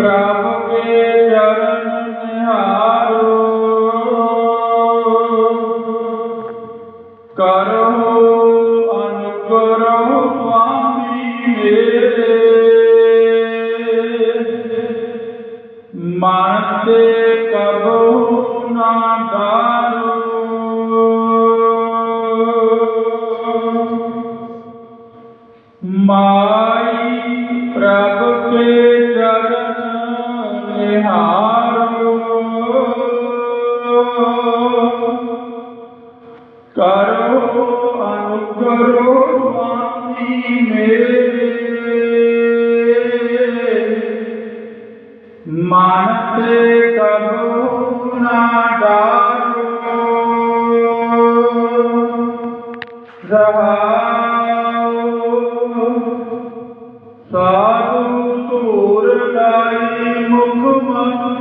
ਪ੍ਰਭ ਕੇ ਚਰਨ ਨਿਹਾਰੋ। ਕਰੋ ਅਨੁਕਰੋ ਸੁਆਮੀ ਮੇਰੇ। ਮਨ ਤੇ ਕਬੋ ਨਾ ਧਾਰੋ। ਮਾਈ ਪ੍ਰਭ ਨਿਹਾਰੋ ਕਰੋ ਅਨੁਗਰੋ ਮਾਨੀ ਮੇਰੇ ਮਨ ਤੇ ਕਬੂ ਨਾ ਡਾਰੋ ਰਹਾਉ ਸਾਧੂ ਧੂਰ ਲਾਈ ਮੁਖ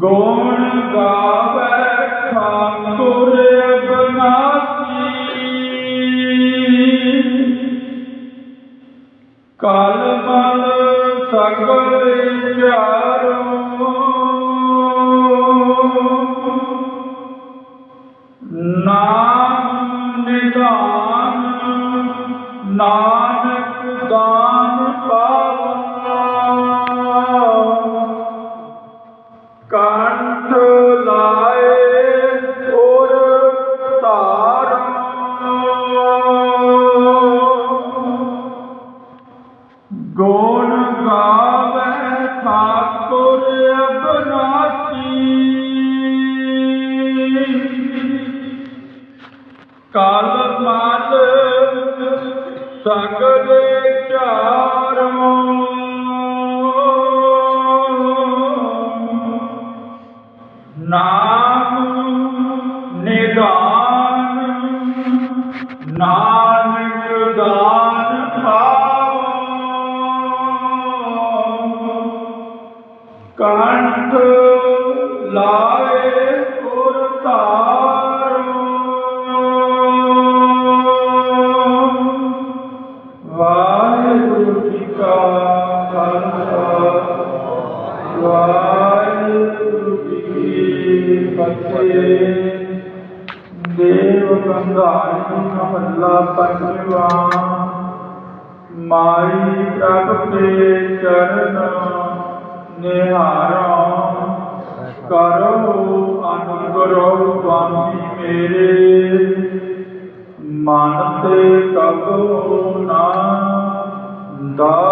ਗੁਣ ਗਾਵੇ ਠਾਕੁਰ ਅਬਨਾਸੀ। ਕਲ ਮਲ ਸਗਲ ਚਾਰੋ ਨਾਮ ਨਿਦਾਨ ਨਾਨਕ ਗਾਵੇ ਠਾਕੁਰ ਅਬਨਾਸੀ। ਕਲ ਮਲ ਸਗਲ ਚਾਰੋ। ਨਾਮ ਨਿਦਾਨ ਨਾਨਕ ਕੰਠ ਲਾਏ ਪੁਰ ਧਾਰੋ। ਵਾਹਿਗੁਰੂ ਜੀ ਕਾ ਖਾਲਸਾ, ਵਾਹਿਗੁਰੂ ਜੀ ਕੀ ਫਤਿਹ। ਦੇਵ ਗੰਗਾਰੀ ਮਹੱਲਾ ਪੰਜਵਾ ਮਾਈ ਪ੍ਰਭ ਕੇ ਚਰਨ ਨਿਹਾਰੋ। ਕਰੋ ਅਨੁਗਰੋ ਸੁਆਮੀ ਮੇਰੇ। ਮਨ ਤੇ ਕਬੂ ਨਾ। ਦਾਰੋ